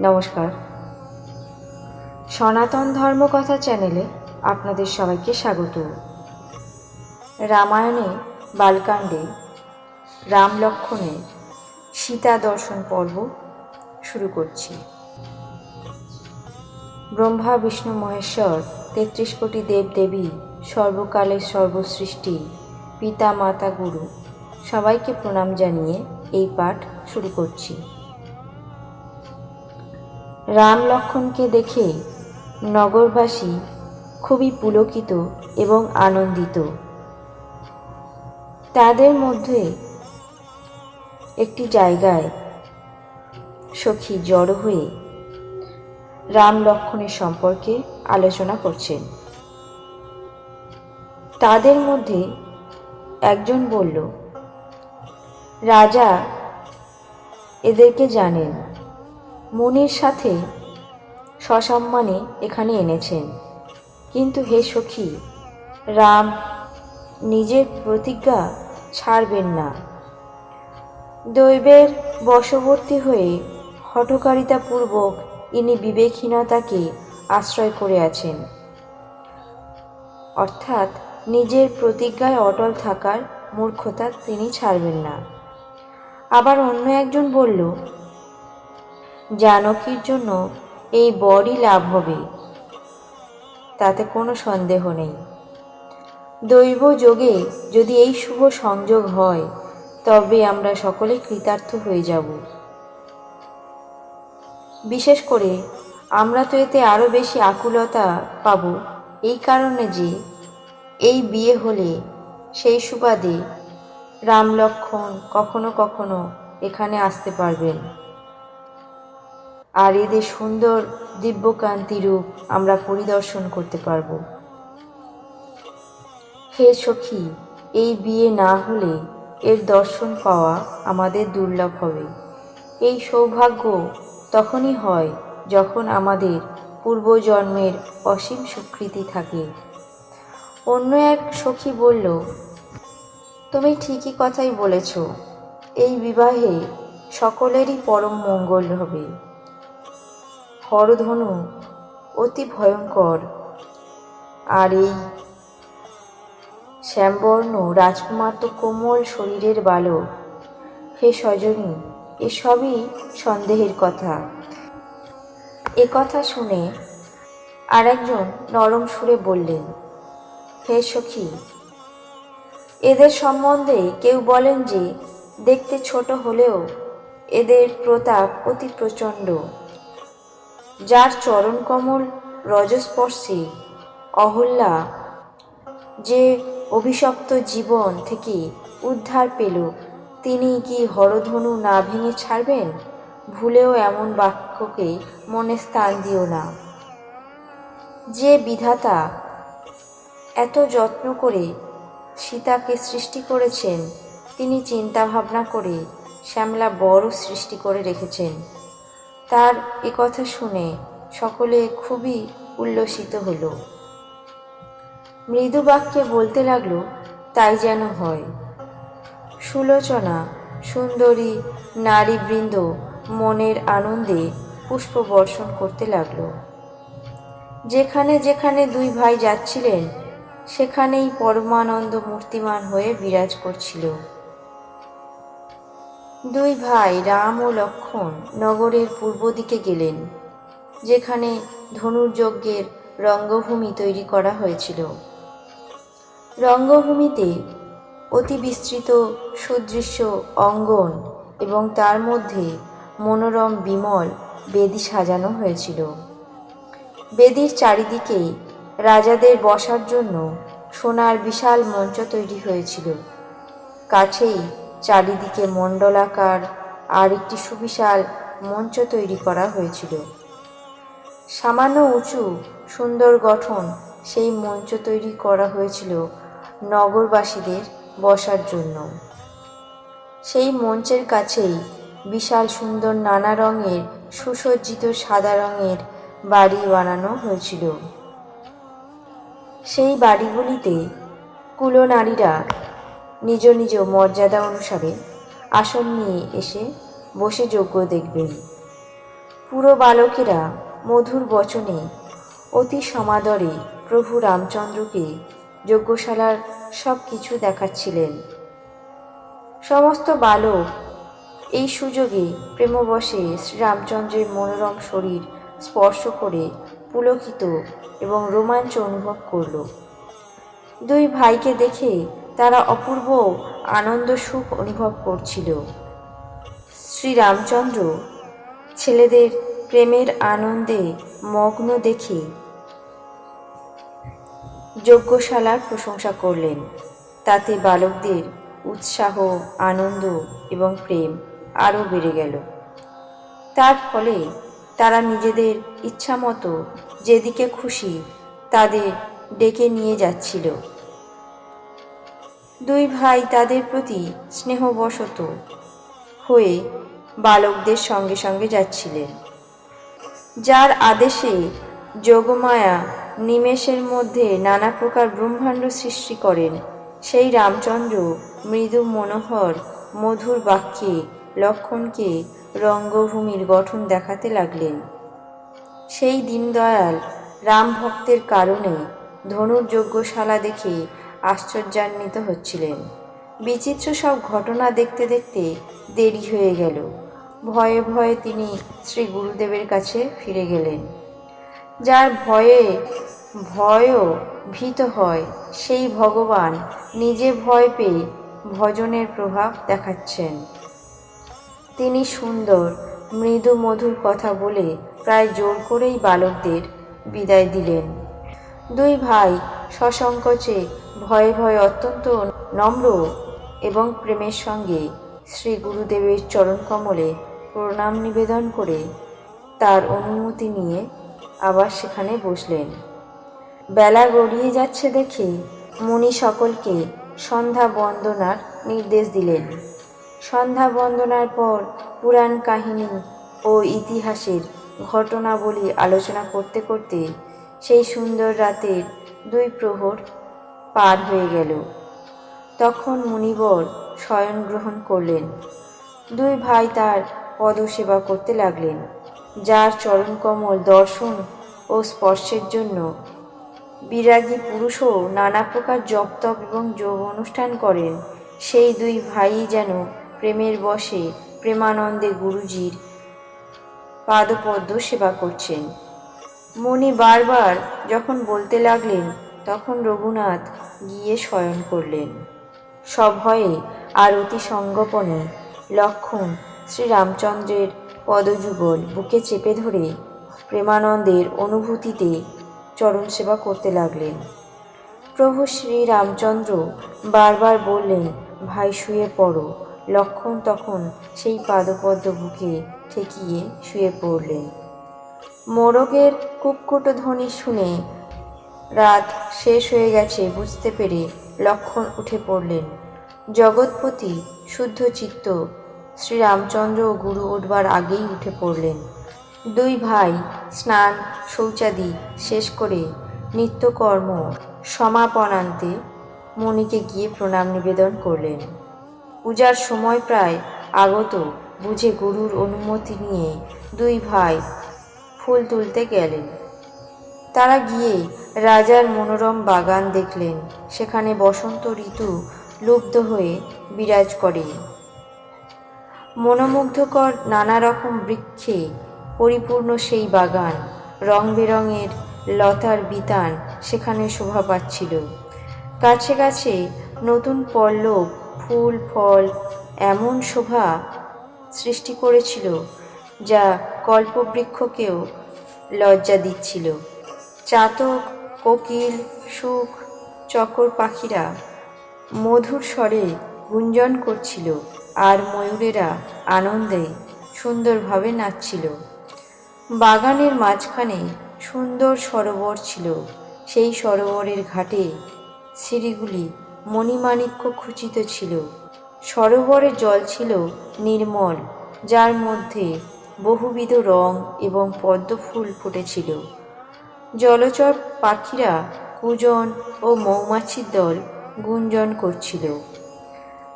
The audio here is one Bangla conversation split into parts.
নমস্কার। সনাতন ধর্মকথা চ্যানেলে আপনাদের সবাইকে স্বাগত। রামায়ণে, বালকাণ্ডে রাম লক্ষণের সীতা দর্শন পর্ব শুরু করছি। ব্রহ্মা, বিষ্ণু, মহেশ্বর, তেত্রিশ কোটি দেবদেবী সর্বকালের সর্বসৃষ্টি, পিতা, মাতা, গুরু, সবাইকে প্রণাম জানিয়ে এই পাঠ শুরু করছি। রাম লক্ষণকে দেখে নগরবাসী খুবই পুলকিত এবং আনন্দিত। তাদের মধ্যে একটি জায়গায় সখী জড়ো হয়ে রাম লক্ষণের সম্পর্কে আলোচনা করছেন। তাদের মধ্যে একজন বলল, রাজা, এদেরকে জানেন মনির সাথে সসম্মানে এখানে এনেছেন। কিন্তু হে সখী, রাম নিজের প্রতিজ্ঞা ছাড়বেন না। দৈবের বশবর্তী হয়ে হঠকারিতাপূর্বক ইনি বিবেকহীনতাকে আশ্রয় করে আছেন। অর্থাৎ নিজের প্রতিজ্ঞায় অটল থাকার মূর্খতা তিনি ছাড়বেন না। আবার অন্য একজন বলল জানকীর জন্য এই বরই লাভ হবে। তাতে কোনো সন্দেহ নেই। দৈব যোগে যদি এই শুভ সংযোগ হয়, তবে আমরা সকলে কৃতার্থ হয়ে যাব। বিশেষ করে আমরা তো এতে আরও বেশি আকুলতা পাব, এই কারণে যে এই বিয়ে হলে সেই সুবাদে রাম লক্ষণ কখনো কখনো এখানে আসতে পারবেন। আর এদের সুন্দর দিব্যকান্তি রূপ আমরা পরিদর্শন করতে পারব। হে সখী, এই বিয়ে না হলে এর দর্শন পাওয়া আমাদের দুর্লভ হবে। এই সৌভাগ্য তখনই হয় যখন আমাদের পূর্বজন্মের অসীম স্বীকৃতি থাকে। অন্য এক সখী বলল, তুমি ঠিকই কথাই বলেছ, এই বিবাহে সকলেরই পরম মঙ্গল হবে। হরধনু অতি ভয়ঙ্কর। আর এই শ্যামবর্ণ রাজকুমার তো কোমল শরীরের বালক। হে সজনী, এসবই সন্দেহের কথা। এ কথা শুনে আরেকজন নরম সুরে বললেন, হে সখী, এদের সম্বন্ধে কেউ বলেন যে, দেখতে ছোট হলেও এদের প্রতাপ অতি প্রচণ্ড। যার চরণকমল রজস্পর্শে, অহল্যা, যে অভিশপ্ত জীবন থেকে উদ্ধার পেল, তিনি কি হরধনু না ভেঙে ছাড়বেন? ভুলেও এমন বাক্যকে মনে স্থান দিও না। যে বিধাতা এত যত্ন করে সীতাকে সৃষ্টি করেছেন, তিনি চিন্তা ভাবনা করে শ্যামলা বড় সৃষ্টি করে রেখেছেন। তার এ কথা শুনে সকলে খুবই উল্লসিত হলো। মৃদু বাক্যে বলতে লাগল, তাই যেন হয়। সুলোচনা, সুন্দরী নারীবৃন্দ মনের আনন্দে পুষ্প বর্ষণ করতে লাগল। যেখানে যেখানে দুই ভাই যাচ্ছিলেন, সেখানেই পরমানন্দ মূর্তিমান হয়ে বিরাজ করছিল। দুই ভাই রাম ও লক্ষণ নগরের পূর্ব দিকে গেলেন, যেখানে ধনুর্যজ্ঞের রঙ্গভূমি তৈরি করা হয়েছিল। রঙ্গভূমিতে অতি বিস্তৃত সুদৃশ্য অঙ্গন এবং তার মধ্যে মনোরম বিমল বেদি সাজানো হয়েছিল। বেদির চারিদিকে রাজাদের বসার জন্য সোনার বিশাল মঞ্চ তৈরি হয়েছিল। কাছেই চারিদিকে মণ্ডলাকার আর একটি সুবিশাল মঞ্চ তৈরি করা হয়েছিল। সামান্য উঁচু, সুন্দর গঠন সেই মঞ্চ তৈরি করা হয়েছিল নগরবাসীদের বসার জন্য। সেই মঞ্চের কাছেই বিশাল সুন্দর নানা রঙের, সুসজ্জিত সাদা রঙের বাড়ি বানানো হয়েছিল। সেই বাড়িগুলিতে কুলনারীরা নিজ নিজ মর্যাদা অনুসারে আসন নিয়ে এসে বসে যজ্ঞ দেখবেন। পুরো বালকেরা মধুর বচনে অতি সমাদরে প্রভু রামচন্দ্রকে যজ্ঞশালার সব কিছু দেখাচ্ছিলেন। সমস্ত বালক এই সুযোগে প্রেমবশে শ্রীরামচন্দ্রের মনোরম শরীর স্পর্শ করে পুলকিত এবং রোমাঞ্চ অনুভব করল। দুই ভাইকে দেখে তারা অপূর্ব আনন্দ সুখ অনুভব করছিল। শ্রীরামচন্দ্র ছেলেদের প্রেমের আনন্দে মগ্ন দেখে যজ্ঞশালার প্রশংসা করলেন। তাতে বালকদের উৎসাহ, আনন্দ এবং প্রেম আরও বেড়ে গেল। তার ফলে তারা নিজেদের ইচ্ছামতো যেদিকে খুশি তাদের ডেকে নিয়ে যাচ্ছিল। দুই ভাই তাদের প্রতি স্নেহবশত হয়ে বালকদের সঙ্গে সঙ্গে যাচ্ছিলেন। যার আদেশে যোগমায়া নিমেষের মধ্যে নানা প্রকার ব্রহ্মাণ্ড সৃষ্টি করেন। সেই রামচন্দ্র মৃদু মনোহর মধুর বাক্যে, লক্ষণকে রঙ্গভূমির গঠন দেখাতে লাগলেন। সেই দীনদয়াল রাম ভক্তের কারণে ধনুর যজ্ঞশালা দেখে আশ্চর্যান্বিত হচ্ছিলেন। বিচিত্র সব ঘটনা দেখতে দেখতে দেরি হয়ে গেল। ভয়ে ভয়ে তিনি শ্রী গুরুদেবের কাছে ফিরে গেলেন। যার ভয়ে, ভয়ও ভীত হয়, সেই ভগবান নিজে ভয় পেয়ে ভজনের প্রভাব দেখাচ্ছেন। তিনি সুন্দর মৃদু মধুর কথা বলে প্রায় জোর করেই বালকদের বিদায় দিলেন। দুই ভাই সসংকোচে ভয়ে ভয়ে অত্যন্ত নম্র এবং প্রেমের সঙ্গে শ্রী গুরুদেবের চরণকমলে প্রণাম নিবেদন করে তার অনুমতি নিয়ে আবার সেখানে বসলেন। বেলা গড়িয়ে যাচ্ছে দেখে মুনি সকলকে সন্ধ্যা বন্দনার নির্দেশ দিলেন। সন্ধ্যা বন্দনার পর পুরাণ কাহিনী ও ইতিহাসের ঘটনাবলী আলোচনা করতে করতে সেই সুন্দর রাতের দুই প্রহর পার হয়ে গেল। তখন মুনিবর শয়ন গ্রহণ করলেন। দুই ভাই তার পদসেবা করতে লাগলেন, যার চরণকমল দর্শন ও স্পর্শের জন্য। বিরাগী পুরুষও নানা প্রকার জপ তপ এবং যোগ অনুষ্ঠান করেন। সেই দুই ভাই যেন প্রেমের বশে প্রেমানন্দে গুরুজির পাদপদ্ম সেবা করছেন। মণি বারবার যখন বলতে লাগলেন তখন রঘুনাথ গিয়ে শয়ন করলেন। সভয়ে আর অতি সঙ্গোপনে লক্ষণ শ্রীরামচন্দ্রের পদযুগল বুকে চেপে ধরে প্রেমানন্দের অনুভূতিতে চরণ সেবা করতে লাগলেন। প্রভু শ্রীরামচন্দ্র বারবার বললেন, ভাই, শুয়ে পড়ো। লক্ষণ তখন সেই পাদপদ্ম বুকে ঠেকিয়ে শুয়ে পড়লেন। মোরগের কুক্কুট ধ্বনি শুনে রাত শেষ হয়ে গেছে বুঝতে পেরে লক্ষণ উঠে পড়লেন। জগৎপতি, শুদ্ধ চিত্ত, শ্রীরামচন্দ্র ও গুরু উঠবার আগেই উঠে পড়লেন। দুই ভাই স্নান, শৌচাদি শেষ করে নিত্যকর্ম সমাপনান্তে মণিকে গিয়ে প্রণাম নিবেদন করলেন। পূজার সময় প্রায় আগত বুঝে গুরুর অনুমতি নিয়ে দুই ভাই ফুল তুলতে গেলেন। তারা গিয়ে রাজার মনোরম বাগান দেখলেন। সেখানে বসন্ত ঋতু লুব্ধ হয়ে বিরাজ করে। মনোমুগ্ধকর নানা রকম বৃক্ষে পরিপূর্ণ সেই বাগান রং বেরঙের লতার বিতান সেখানে শোভা পাচ্ছিল। কাছে কাছে নতুন পল্লব, ফুল, ফল এমন শোভা সৃষ্টি করেছিল যা কল্পবৃক্ষকেও লজ্জা দিচ্ছিল। চাতক, কোকিল, সুখ, চকর পাখিরা মধুর স্বরে গুঞ্জন করছিল আর ময়ূরেরা আনন্দে সুন্দরভাবে নাচছিল। বাগানের মাঝখানে সুন্দর সরোবর ছিল। সেই সরোবরের ঘাটে সিঁড়িগুলি মণিমাণিক্য খচিত ছিল। সরোবরের জল ছিল নির্মল, যার মধ্যে বহুবিধ রং এবং পদ্ম ফুল ফুটেছিল। জলচর পাখিরা কুজন ও মৌমাছির দল গুঞ্জন করছিল।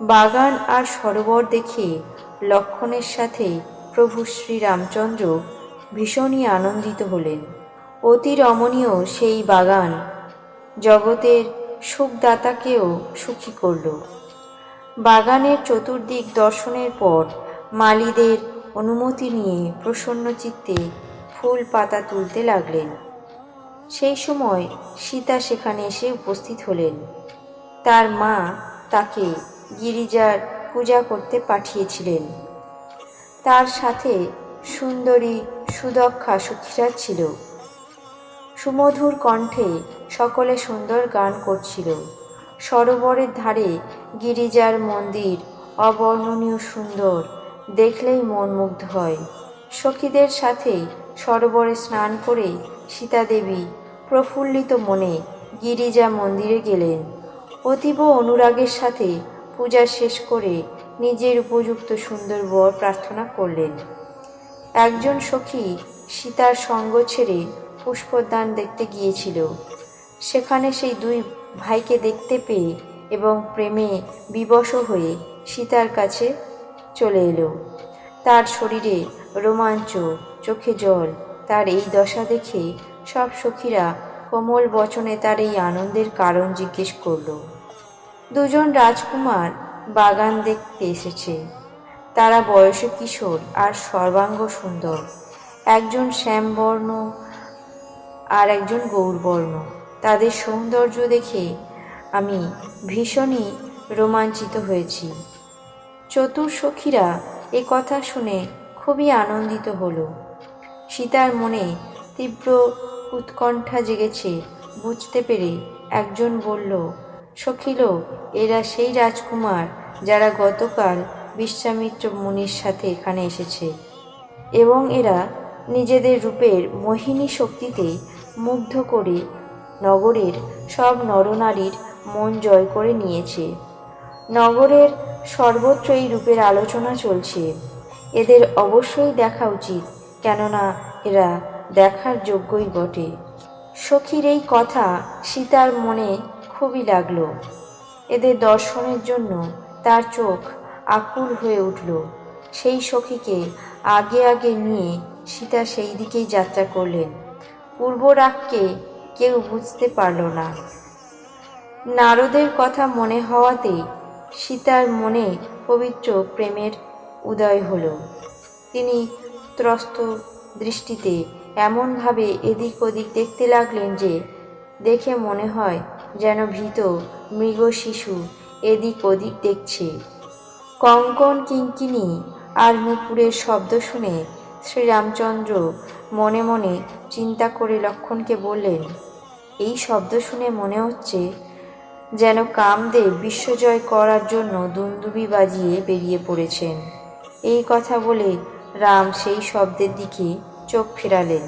বাগান আর সরোবর দেখে লক্ষণের সাথে প্রভু শ্রীরামচন্দ্র ভীষণই আনন্দিত হলেন। অতি রমণীয় সেই বাগান জগতের সুখদাতাকেও সুখী করল। বাগানের চতুর্দিক দর্শনের পর মালিদের অনুমতি নিয়ে প্রসন্ন চিত্তে ফুল পাতা তুলতে লাগলেন। সেই সময় সীতা সেখানে এসে উপস্থিত হলেন। তার মা তাকে গিরিজার পূজা করতে পাঠিয়েছিলেন। তার সাথে সুন্দরী সুদক্ষা সখীরা ছিল। সুমধুর কণ্ঠে সকলে সুন্দর গান করছিল। সরোবরের ধারে গিরিজার মন্দির অবর্ণনীয় সুন্দর, দেখলেই মন মুগ্ধ হয়। সখীদের সাথে সরোবরে স্নান করে সীতাদেবী প্রফুল্লিত মনে গিরিজা মন্দিরে গেলেন। অতীব অনুরাগের সাথে পূজা শেষ করে নিজের উপযুক্ত সুন্দর বর প্রার্থনা করলেন। একজন সখী সীতার সঙ্গ ছেড়ে পুষ্পদান দেখতে গিয়েছিল। সেখানে সেই দুই ভাইকে দেখতে পেয়ে এবং প্রেমে বিবশ হয়ে সীতার কাছে চলে এলো। তার শরীরে রোমাঞ্চ চোখে জল, তার এই দশা দেখে সব সখীরা কোমল বচনে তার এই আনন্দের কারণ জিজ্ঞেস করল। দুজন রাজকুমার বাগান দেখতে এসেছে। তারা বয়সে কিশোর আর সর্বাঙ্গ সুন্দর। একজন শ্যামবর্ণ আর একজন গৌরবর্ণ। তাদের সৌন্দর্য দেখে আমি ভীষণই রোমাঞ্চিত হয়েছি। চতুর সখীরা এ কথা শুনে খুবই আনন্দিত হলো। সীতার মনে তীব্র উৎকণ্ঠা জেগেছে। বুঝতে পেরে একজন বলল, সখিল, এরা সেই রাজকুমার যারা গতকাল বিশ্বামিত্র মুনির সাথে এখানে এসেছে এবং এরা নিজেদের রূপের মোহিনী শক্তিতে মুগ্ধ করে নগরের সব নরনারীর মন জয় করে নিয়েছে। নগরের সর্বত্র এই রূপের আলোচনা চলছে। এদের অবশ্যই দেখা উচিত। কেননা এরা দেখার যোগ্যই বটে। সখীর এই কথা সীতার মনে খুবই লাগল। এদের দর্শনের জন্য তার চোখ আকুল হয়ে উঠল। সেই সখীকে আগে আগে নিয়ে সীতা সেই দিকেই যাত্রা করলেন। পূর্ব রাগকে কেউ বুঝতে পারল না। নারদের কথা মনে হওয়াতে সীতার মনে পবিত্র প্রেমের উদয় হল। তিনি ত্রস্ত দৃষ্টিতে এমনভাবে এদিক ওদিক দেখতে লাগলেন যে, দেখে মনে হয় যেন ভীত মৃগ শিশু এদিক ওদিক দেখছে। কঙ্কন কিঙ্কিনি আর নুপুরের শব্দ শুনে শ্রীরামচন্দ্র মনে মনে চিন্তা করে লক্ষণকে বললেন, এই শব্দ শুনে মনে হচ্ছে যেন কামদেব বিশ্বজয় করার জন্য দুন্দুবি বাজিয়ে বেরিয়ে পড়েছেন। এই কথা বলে রাম সেই শব্দের দিকে চোখ ফেরালেন।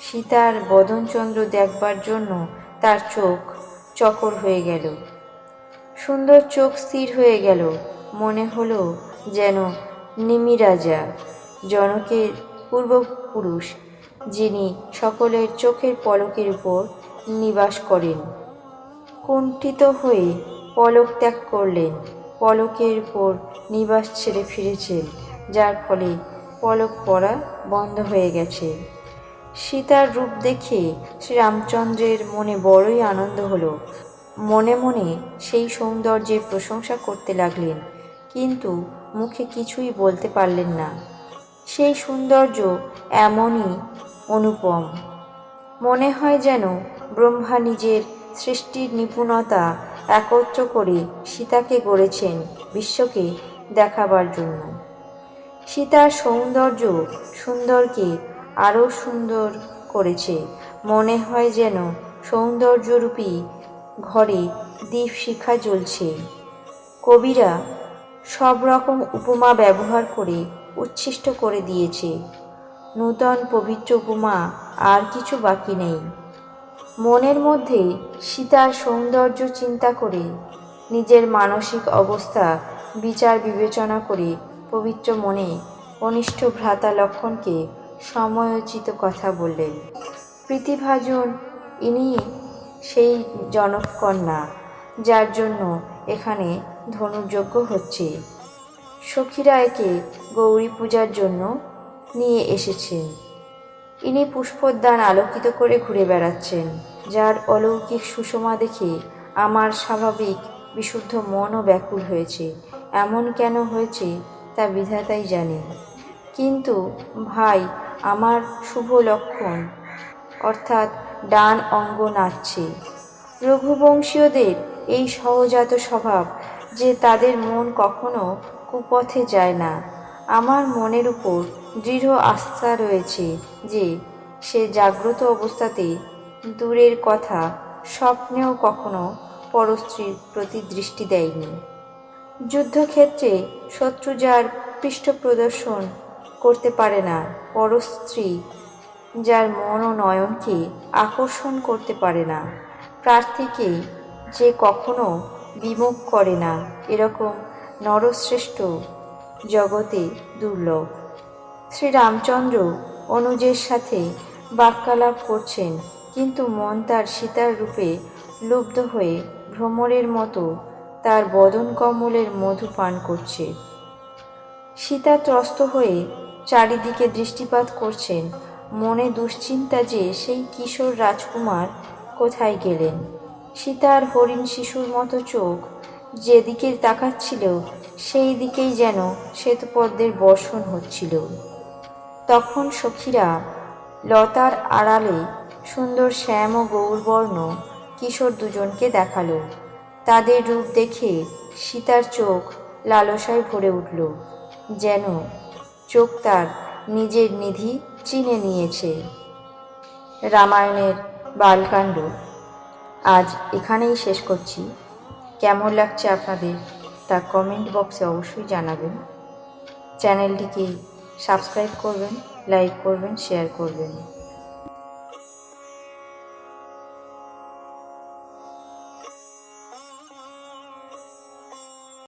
সীতার বদনচন্দ্র দেখবার জন্য তার চোখ চকর হয়ে গেল। সুন্দর চোখ স্থির হয়ে গেল। মনে হলো যেন নিমিরাজা জনকের পূর্বপুরুষ, যিনি সকলের চোখের পলকের উপর নিবাস করেন। কুণ্ঠিত হয়ে পলক ত্যাগ করলেন। পলকের উপর নিবাস ছেড়ে ফিরেছেন, যার ফলে পলক পড়া বন্ধ হয়ে গেছে। সীতার রূপ দেখে শ্রীরামচন্দ্রের মনে বড়ই আনন্দ হলো। মনে মনে সেই সৌন্দর্যের প্রশংসা করতে লাগলেন, কিন্তু মুখে কিছুই বলতে পারলেন না। সেই সৌন্দর্য এমনই অনুপম। মনে হয় যেন ব্রহ্মা নিজের সৃষ্টির নিপুণতা একত্র করে সীতাকে গড়েছেন বিশ্বকে দেখাবার জন্য। সীতার সৌন্দর্য সুন্দরকে আরও সুন্দর করেছে। মনে হয় যেন সৌন্দর্যরূপী ঘরে দীপ শিখা জ্বলছে। কবিরা সব রকম উপমা ব্যবহার করে উচ্ছিষ্ট করে দিয়েছে। নূতন পবিত্র উপমা আর কিছু বাকি নেই। মনের মধ্যে সীতার সৌন্দর্য চিন্তা করে নিজের মানসিক অবস্থা বিচার বিবেচনা করে পবিত্র মনে কনিষ্ঠ ভ্রাতা লক্ষণকে সময়োচিত কথা বললেন। প্রীতিভাজন, ইনি সেই জনককন্যা যার জন্য এখানে ধনুর্যজ্ঞ হচ্ছে। সখীরা একে গৌরী পূজার জন্য নিয়ে এসেছেন। ইনি পুষ্পোদ্যান আলোকিত করে ঘুরে বেড়াচ্ছেন, যার অলৌকিক সুষমা দেখে আমার স্বাভাবিক বিশুদ্ধ মনও ব্যাকুল হয়েছে। এমন কেন হয়েছে তা বিধাতাই জানে। কিন্তু, ভাই, আমার শুভ লক্ষণ। অর্থাৎ ডান অঙ্গ নাচছে। রঘুবংশীয়দের এই সহজাত স্বভাব যে তাদের মন কখনো কুপথে যায় না। আমার মনের উপর দৃঢ় আস্থা রয়েছে যে, সে জাগ্রত অবস্থাতে দূরের কথা স্বপ্নেও কখনো পরস্ত্রীর প্রতি দৃষ্টি দেয়নি। যুদ্ধক্ষেত্রে শত্রু যার পৃষ্ঠ প্রদর্শন করতে পারে না। পরস্ত্রী যার মন ও নয়নকে আকর্ষণ করতে পারে না। প্রার্থীকে যে কখনো বিমুখ করে না, এরকম নরশ্রেষ্ঠ জগতে দুর্লভ। শ্রীরামচন্দ্র অনুজের সাথে বাক্যালাপ করছেন, কিন্তু মন তার সীতার রূপে লুব্ধ হয়ে ভ্রমরের মতো তার বদন কমলের মধু পান করছে। সীতা ত্রস্ত হয়ে চারিদিকে দৃষ্টিপাত করছেন। মনে দুশ্চিন্তা যে সেই কিশোর রাজকুমার কোথায় গেলেন। সীতার হরিণ শিশুর মতো চোখ যেদিকে তাকাচ্ছিল সেই দিকেই যেন শ্বেতপদ্মের বর্ষণ হচ্ছিল। তখন সখীরা লতার আড়ালে সুন্দর শ্যাম ও গৌরবর্ণ কিশোর দুজনকে দেখাল। তাদের রূপ দেখে সীতার চোখ লালসায় ভরে উঠল, যেন চোখ তার নিজের নিধি চিনে নিয়েছে। রামায়ণের বালকাণ্ড, আজ এখানেই শেষ করছি। কেমন লাগছে আপনাদের তা কমেন্ট বক্সে অবশ্যই জানাবেন। চ্যানেলটিকে সাবস্ক্রাইব করবেন লাইক করবেন শেয়ার করবেন।